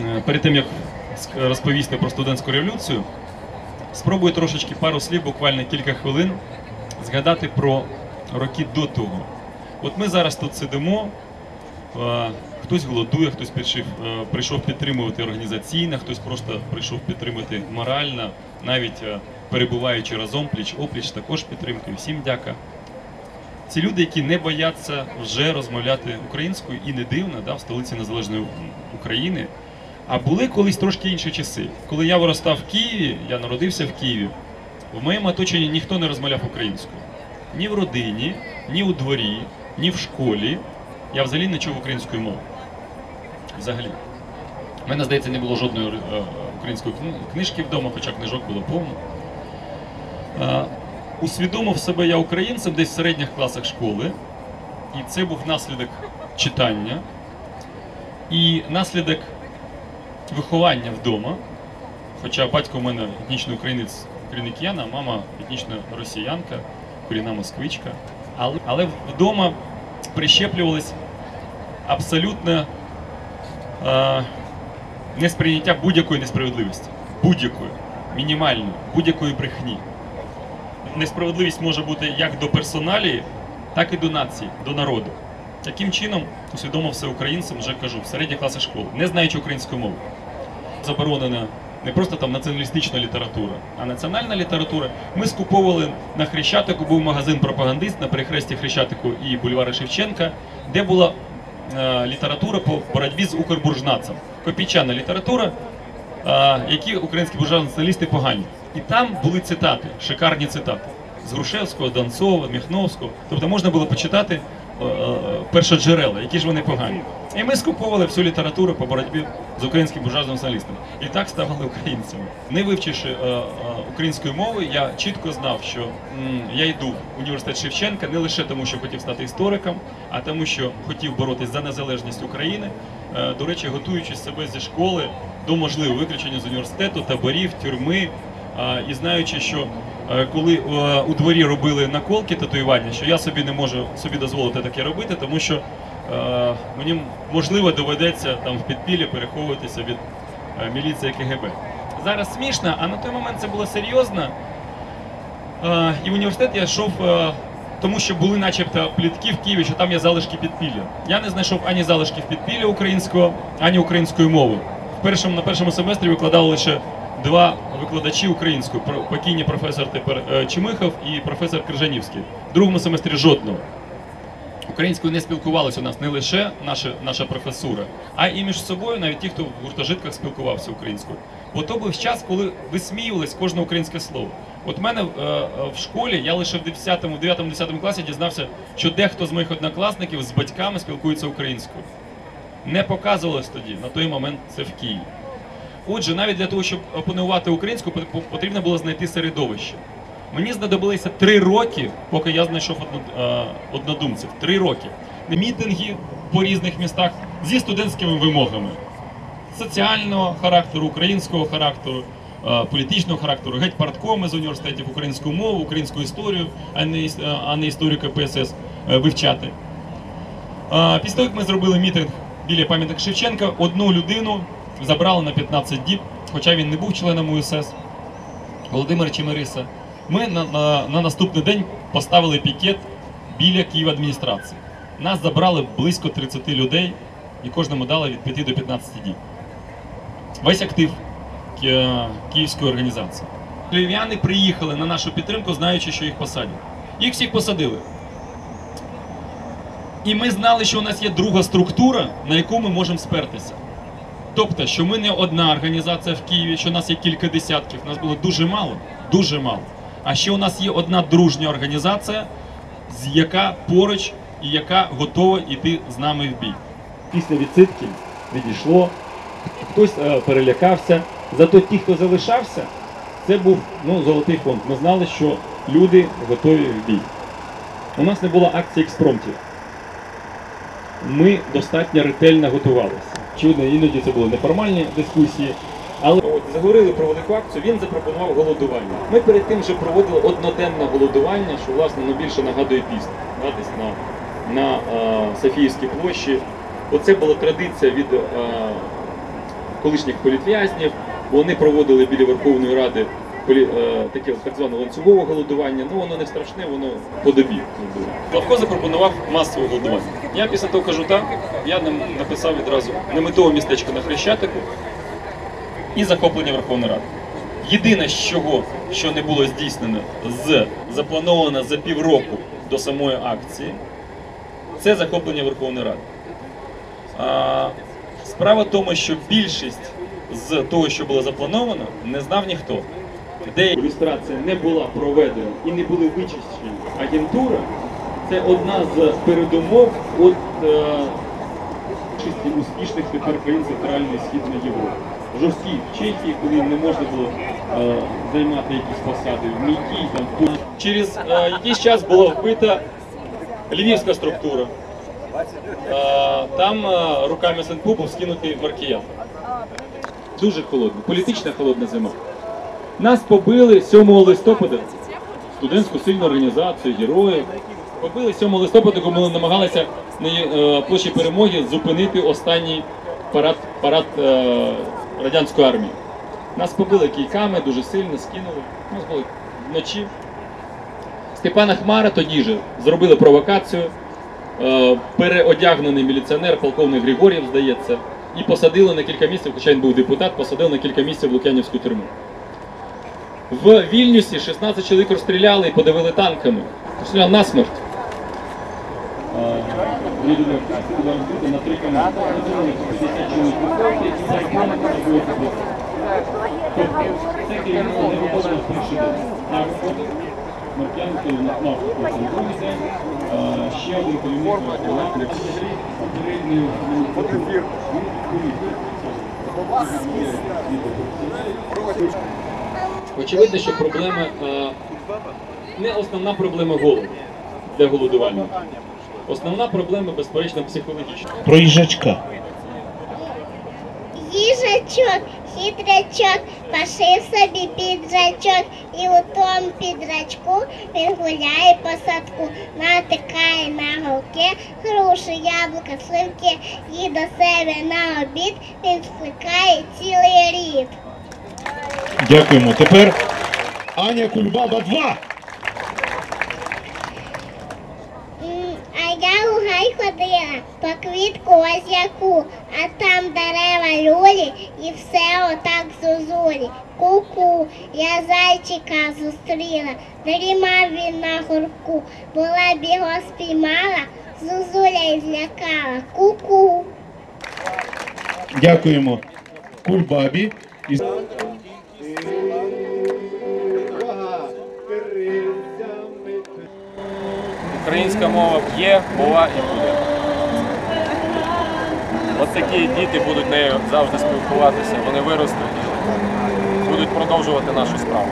е, перед тим як розповісти про студентську революцію, спробую трошечки пару слів, буквально кілька хвилин, згадати про роки до того. От ми зараз тут сидимо. е, Хтось голодує, хтось прийшов, е, прийшов підтримувати організаційно, хтось просто прийшов підтримати морально, навіть перебуваючи разом пліч опліч, також підтримки. Всім дяка. Ці люди, які не бояться вже розмовляти українською, і не дивно, да, в столиці Незалежної України. А були колись трошки інші часи. Коли я виростав в Києві, я народився в Києві, в моєму оточенні ніхто не розмовляв українською. Ні в родині, ні у дворі, ні в школі. Я взагалі не чув української мови. Взагалі. У мене, здається, не було жодної е, української книжки вдома, хоча книжок було повно. Усвідомив себе я українцем десь в середніх класах школи, і це був наслідок читання і наслідок виховання вдома. Хоча батько у мене етнічний українець українкиян, а мама етнічна росіянка, корінна москвичка. Але, але вдома прищеплювалось абсолютно е, несприйняття будь-якої несправедливості. Будь-якої, мінімальної, будь-якої брехні. Несправедливість може бути як до персоналії, так і до нації, до народу. Таким чином, усвідомився українцем, вже кажу, в середніх класах школи, не знаючи української мови. Заборонена не просто там націоналістична література, а національна література. Ми скуповували на Хрещатику, був магазин пропагандист на перехресті Хрещатику і бульвара Шевченка, де була е, література по боротьбі з укрбуржнацем. Копійчана література, е, які українські буржуа-націоналісти погані. І там були цитати, шикарні цитати з Грушевського, Донцова, Міхновського. Тобто можна було почитати першоджерела, які ж вони погані. І ми скуповували всю літературу по боротьбі з українським буржуазним націоналістом. І так ставали українцями. Не вивчивши е, е, української мови, я чітко знав, що я йду в університет Шевченка не лише тому, що хотів стати істориком, а тому, що хотів боротись за незалежність України. Е, до речі, готуючись себе зі школи до можливого виключення з університету, таборів, тюрми. І знаючи, що е, коли е, у дворі робили наколки татуювання, що я собі не можу собі дозволити таке робити, тому що е, мені можливо доведеться там в підпіллі переховуватися від міліції КГБ. Зараз смішно, а на той момент це було серйозно. І в університет я йшов, тому що були начебто плітки в Києві, що там є залишки підпілля. Я не знайшов ані залишків підпілля українського, ані української мови. На першому семестрі викладали лише два викладачі української, покійні професор тепер е, Чимихов і професор Крижанівський. В другому семестрі жодного. Українською не спілкувалися у нас не лише наша, наша професура, а і між собою навіть ті, хто в гуртожитках спілкувався українською. Бо то був час, коли висміювалось кожне українське слово. От в мене е, е, в школі я лише в 10, 9-10 класі дізнався, що дехто з моїх однокласників з батьками спілкується українською. Не показувалось тоді, на той момент це в Києві. Отже, навіть для того, щоб опанувати українську, потрібно було знайти середовище. Мені знадобилося три роки, поки я знайшов е, однодумців. Три роки. Мітинги по різних містах зі студентськими вимогами соціального характеру, українського характеру, е, політичного характеру, геть парткоми з університетів українську мову, українську історію, а не, е, історію КПСС вивчати. Після того, як ми зробили мітинг біля пам'ятника Шевченка, одну людину забрали на 15 діб, хоча він не був членом УСС, Володимир Чемериса. Ми на, на, на наступний день поставили пікет біля Київадміністрації. Нас забрали близько 30 людей і кожному дали від 5 до 15 діб. Весь актив київської організації. Київ'яни приїхали на нашу підтримку, знаючи, що їх посадять. Їх всіх посадили. І ми знали, що у нас є друга структура, на яку ми можемо спертися. Тобто, що ми не одна організація в Києві, що нас є кілька десятків, нас було дуже мало, дуже мало. А ще у нас є одна дружня організація, з яка поруч і яка готова йти з нами в бій. Після відсидки відійшло, хтось е, перелякався. Зато ті, хто залишався, це був ну, золотий фонд. Ми знали, що люди готові в бій. У нас не було акції експромтів ми достатньо ретельно готувалися. Очевидно, іноді це були неформальні дискусії. Але заговорили про велику акцію, він запропонував голодування. Ми перед тим вже проводили одноденне голодування, що власне ну, більше нагадує піст, да, десь на, на е, Софіївській площі. Оце була традиція від е, колишніх політв'язнів. Вони проводили біля Верховної Ради таке так зване ланцюгове голодування. Ну воно не страшне, воно по добі. Славко запропонував масове голодування. Я після того кажу так, я написав відразу неметове містечко на Хрещатику і захоплення Верховної Ради. Єдине, з чого, що не було здійснено з заплановано за півроку до самої акції, це захоплення Верховної Ради. А, справа в тому, що більшість з того, що було заплановано, не знав ніхто. Де ілюстрація не була проведена і не були вичищені агентура, це одна з передумов от е, більшості успішних тепер країн Центральної Східної Європи. Жорсткі в Чехії, коли не можна було е, займати якісь посади, в мійкій там пу- через е, якийсь час була вбита львівська структура. Е, там е, руками СНПУ був скинутий Маркіян. Дуже холодно, політична холодна зима. Нас побили 7 листопада, студентську сильну організацію, героїв. Побили 7 листопада, коли ми намагалися на е, площі перемоги зупинити останній парад, парад е, радянської армії. Нас побили кійками, дуже сильно скинули. Нас були вночі. Степана Хмара тоді же зробили провокацію. Е, переодягнений міліціонер, полковник Григор'єв, здається, і посадили на кілька місяців, хоча він був депутат, посадили на кілька місяців в Лук'янівську тюрму. В Вільнюсі 16 чоловік розстріляли і подавили танками. Розстріляли насмерть. виходив, Маркянки на день. Е, Ще один керівник попередньої Очевидно, що проблема е, не основна проблема голоду для голодувальників. Основна проблема, безперечно, психологічна. про їжачка. Їжачок, хитрячок, пошив собі піджачок, і у тому піджачку він гуляє по садку, натикає на голки, груші, яблука, сливки, і до себе на обід він скликає цілий рід. Дякуємо. Тепер Аня Кульбаба 2. А я у гай ходила по квітку ось яку, а там дерева люлі і все отак зозулі. Ку-ку, я зайчика зустріла, дрімав він на горку, була б його спіймала, зозуля й злякала. Ку-ку. Дякуємо Кульбабі. І... Українська мова є, була і буде. Ось такі діти будуть нею завжди спілкуватися, вони виростуть і будуть продовжувати нашу справу.